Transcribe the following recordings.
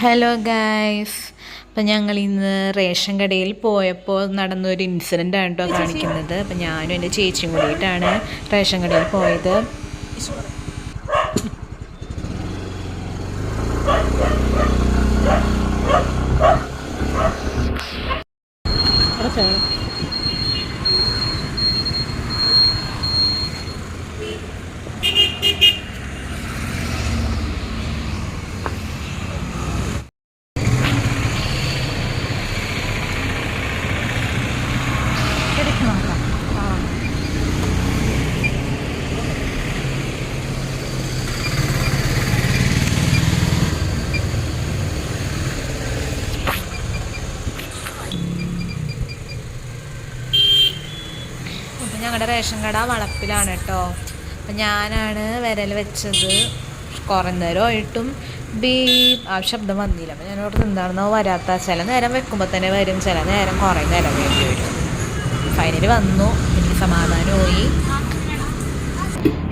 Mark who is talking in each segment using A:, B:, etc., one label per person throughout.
A: Hello guys അപ്പം ഞങ്ങൾ ഇന്ന് റേഷൻ കടയിൽ പോയപ്പോൾ നടന്നൊരു ഇൻസിഡന്റ് ആണ് കേട്ടോ കാണിക്കുന്നത്. അപ്പം ഞാനും എന്റെ ചേച്ചിയും കൂടിയിട്ടാണ് റേഷൻ കടയിൽ പോയത്. ഞങ്ങളുടെ റേഷൻ കട വളപ്പിലാണ് കേട്ടോ അപ്പം ഞാനാണ് വിരൽ വെച്ചത്. കുറേ നേരമായിട്ടും ബീ ആ ശബ്ദം വന്നില്ല. അപ്പം ഞാൻ ഓർത്ത് എന്താണെന്നോ വരാത്ത ചില നേരം വെക്കുമ്പോൾ തന്നെ വരും. ചില നേരം കുറേ നേരം വേണ്ടി വരും. ഫൈനലി വന്നു. എനിക്ക് സമാധാനമായി.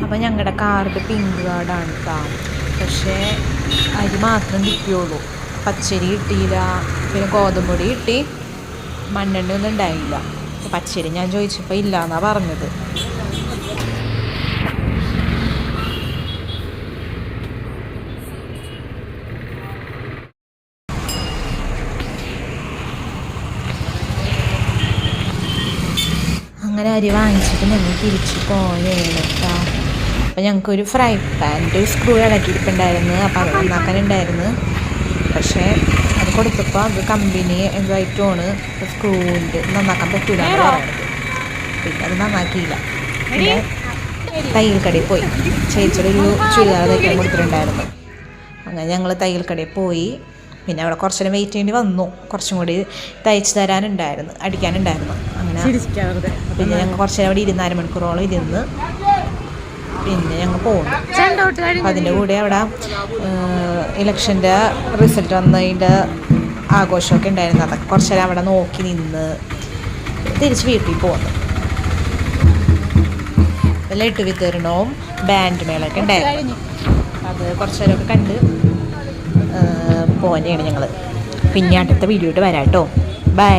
A: അപ്പം ഞങ്ങളുടെ കാർഡ് പിങ്ക് കാർഡാണ് കേട്ടോ പക്ഷേ അരി മാത്രം കിട്ടിയുള്ളൂ പച്ചരി കിട്ടിയില്ല. പിന്നെ ഗോതമ്പൊടി കിട്ടി. മണ്ണെണ്ണ ഒന്നും ഉണ്ടായില്ല. പച്ചരി. ഞാൻ ചോദിച്ചപ്പോൾ ഇല്ല എന്നാ പറഞ്ഞത്. അങ്ങനെ അരി വാങ്ങിച്ചിട്ട് ഞങ്ങൾ തിരിച്ച് കേട്ടോ അപ്പം ഞങ്ങൾക്കൊരു ഫ്രൈ പാന്റെ സ്ക്രൂ ഇളക്കിയിരിപ്പുണ്ടായിരുന്നു അപ്പം അത് നന്നാക്കാനുണ്ടായിരുന്നു. പക്ഷേ അത് കൊടുത്തപ്പോൾ അത് കമ്പനി എന്തായിട്ടുമാണ് സ്ക്രൂവിന്റെ നന്നാക്കാൻ പറ്റൂല എന്ന് പറയുന്നത്. പിന്നെ അത് നന്നാക്കിയില്ല. പിന്നെ തയ്യൽ കടയിൽ പോയി. ചേച്ചിയുടെ ഒരു ചുരിദാർ തയ്ക്കാൻ കൊടുത്തിട്ടുണ്ടായിരുന്നു. അങ്ങനെ ഞങ്ങൾ തയ്യൽ കടയിൽ പോയി. പിന്നെ അവിടെ കുറച്ച് നേരം വെയിറ്റ് ചെയ്യേണ്ടി വന്നു. കുറച്ചും കൂടി തയ്ച്ച് തരാനുണ്ടായിരുന്നു. അടിക്കാനുണ്ടായിരുന്നു. അങ്ങനെ പിന്നെ ഞങ്ങൾ കുറച്ച് നേരം അവിടെ ഇരുന്ന് അരമണിക്കൂറോളം ഇരുന്ന് പിന്നെ ഞങ്ങൾ പോകുന്നു. അതിന്റെ കൂടെ അവിടെ ഇലക്ഷന്റെ റിസൾട്ട് വന്നതിന്റെ ആഘോഷമൊക്കെ ഉണ്ടായിരുന്നു. അതൊക്കെ കുറച്ച് നേരം അവിടെ നോക്കി നിന്ന് തിരിച്ച് വീട്ടിൽ പോന്നു. ലഡു വിതരണവും ബാൻഡ് മേളൊക്കെ ഉണ്ടായിരുന്നു. അത് കുറച്ച് നേരമൊക്കെ കണ്ട് പോന്നെയാണ് ഞങ്ങൾ പിന്നെ അടുത്ത വീഡിയോ ഇട്ട് വരാം കേട്ടോ. ബൈ